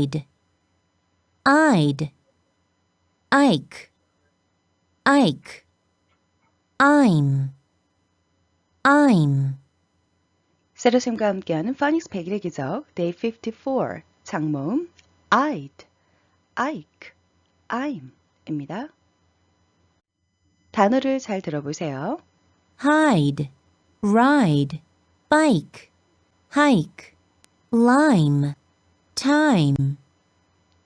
I'd, I'd, Ike, Ike, I'm, I'm. 세로쌤과 함께하는 파닉스 100일의 기적 Day 54 장모음 I'd, Ike, I'm 입니다. 단어를 잘 들어보세요. hide, ride, bike, hike, lime, time,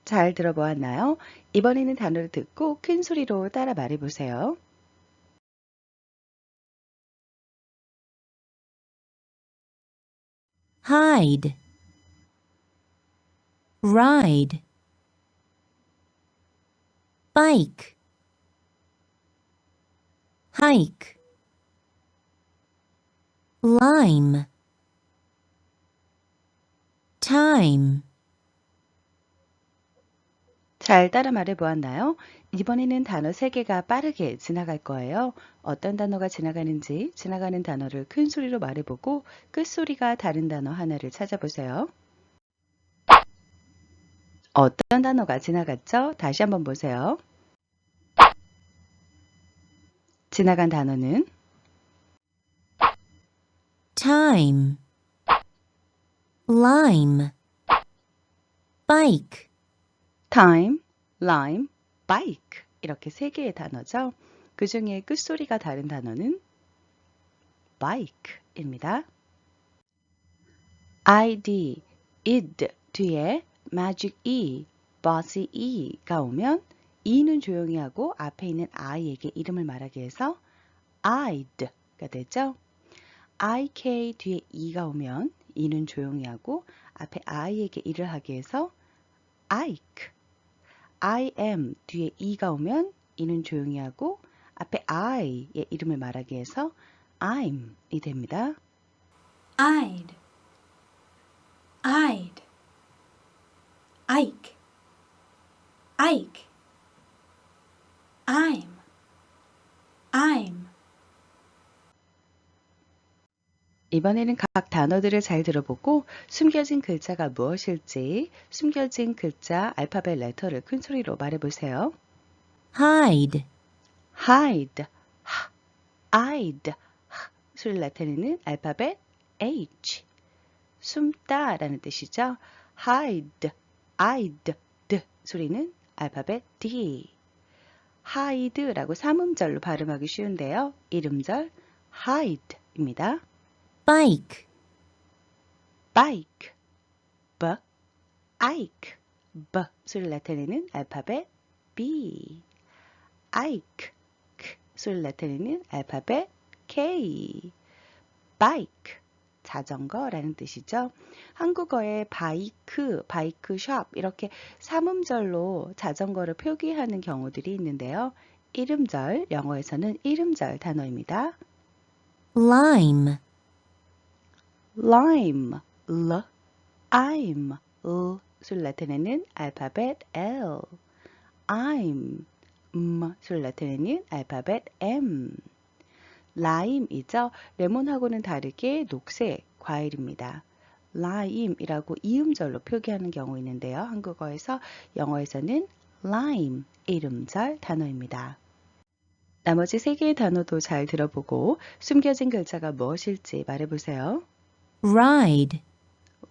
잘 들어보았나요? 이번에는 단어를 듣고 큰 소리로 따라 말해보세요. hide, ride, bike, hike, lime, time, 잘 따라 말해 보았나요? 이번에는 단어 3개가 빠르게 지나갈 거예요. 어떤 단어가 지나가는지 지나가는 단어를 큰 소리로 말해보고 끝소리가 다른 단어 하나를 찾아보세요. 어떤 단어가 지나갔죠? 다시 한번 보세요. 지나간 단어는 time, lime, bike, time, lime, bike 이렇게 세 개의 단어죠. 그 중에 끝소리가 다른 단어는 bike입니다. id, id 뒤에 magic e, bossy e가 오면 e는 조용히 하고 앞에 있는 i에게 이름을 말하기 위해서 I'd가 되죠. ik 뒤에 e가 오면 e는 조용히 하고 앞에 i에게 일을 하기 위해서 Ike. I am 뒤에 e가 오면 이는 조용히 하고 앞에 I의 이름을 말하기 위해서 I'm이 됩니다. I'd, I'd, Ike, Ike, I'm, I'm. 이번에는 각 단어들을 잘 들어보고 숨겨진 글자가 무엇일지 숨겨진 글자 알파벳 레터를 큰 소리로 말해보세요. hide, hide, 하, hide, 하, 소리를 나타내는 알파벳 H. 숨다 라는 뜻이죠. hide, hide, 드 소리는 알파벳 D. hide라고 삼음절로 발음하기 쉬운데요. 이름절 hide입니다. Bike, bike, b, ike, b 소리를 나타내는 알파벳 B. ike, k 소리를 나타내는 알파벳 K. bike, 자전거라는 뜻이죠. 한국어에 바이크, 바이크숍 이렇게 삼음절로 자전거를 표기하는 경우들이 있는데요. 이름절, 영어에서는 이름절 단어입니다. lime, lime, l, I'm, l 소리를 나타내는 알파벳 L, I'm, m 소리를 나타내는 알파벳 M. 라임이죠. 레몬하고는 다르게 녹색 과일입니다. lime이라고 이음절로 표기하는 경우 있는데요. 한국어에서 영어에서는 lime 이름절 단어입니다. 나머지 세 개의 단어도 잘 들어보고 숨겨진 글자가 무엇일지 말해보세요. Ride,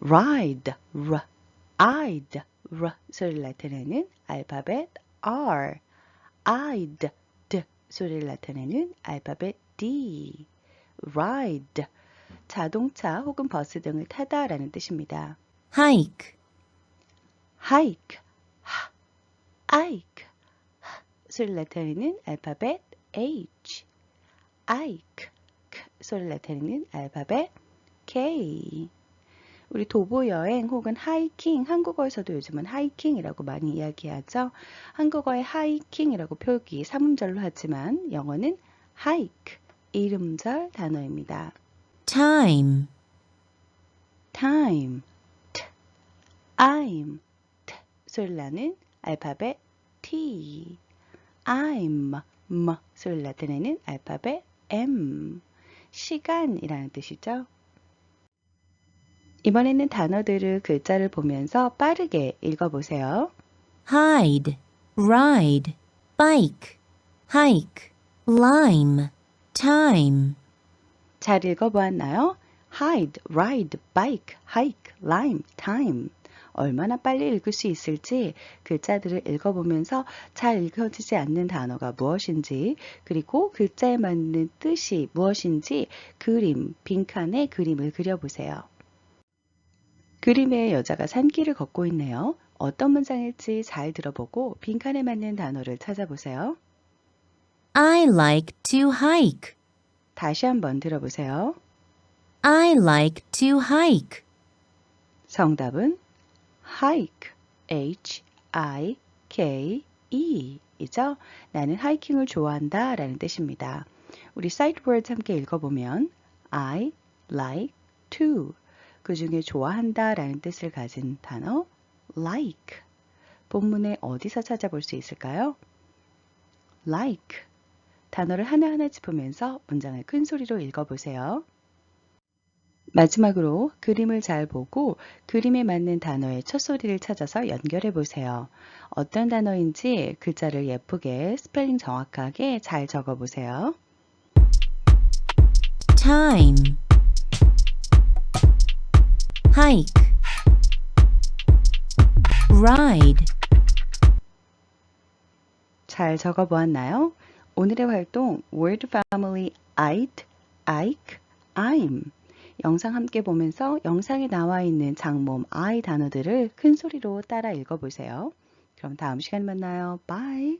ride, r, I'd, r. 소리를 나타내는 알파벳 R, I'd, d. 소리를 나타내는 알파벳 D, ride, 자동차 혹은 버스 등을 타다라는 뜻입니다. hike, hike, 하, hike, 하 소리를 나타내는 알파벳 H, hike, k 소리를 나타내는 알파벳 K. 우리 도보 여행 혹은 하이킹, 한국어에서도 요즘은 하이킹이라고 많이 이야기하죠. 한국어의 하이킹이라고 표기 삼음절로 하지만 영어는 hike, 이름절 단어입니다. time, time, t, I'm, t. 소리를 나는 알파벳 T, I'm, m. 소리를 나타내는 알파벳 M, 시간이라는 뜻이죠. 이번에는 단어들을 글자를 보면서 빠르게 읽어보세요. hide, ride, bike, hike, lime, time, 잘 읽어보았나요? hide, ride, bike, hike, lime, time. 얼마나 빨리 읽을 수 있을지 글자들을 읽어보면서 잘 읽혀지지 않는 단어가 무엇인지 그리고 글자에 맞는 뜻이 무엇인지 그림, 빈칸에 그림을 그려보세요. 그림에 여자가 산길을 걷고 있네요. 어떤 문장일지 잘 들어보고 빈칸에 맞는 단어를 찾아보세요. I like to hike. 다시 한번 들어보세요. I like to hike. 정답은 hike, h-i-k-e 이죠? 나는 하이킹을 좋아한다 라는 뜻입니다. 우리 sight words 함께 읽어보면 I like to 그 중에 좋아한다 라는 뜻을 가진 단어 like 본문에 어디서 찾아볼 수 있을까요? like 단어를 하나하나 짚으면서 문장을 큰 소리로 읽어보세요. 마지막으로 그림을 잘 보고 그림에 맞는 단어의 첫 소리를 찾아서 연결해 보세요. 어떤 단어인지 글자를 예쁘게 스펠링 정확하게 잘 적어 보세요. time, hike, ride, 잘 적어 보았나요? 오늘의 활동 Word Family I'd, Ike, I'm 영상 함께 보면서 영상에 나와 있는 장모음 I 단어들을 큰 소리로 따라 읽어 보세요. 그럼 다음 시간에 만나요. Bye.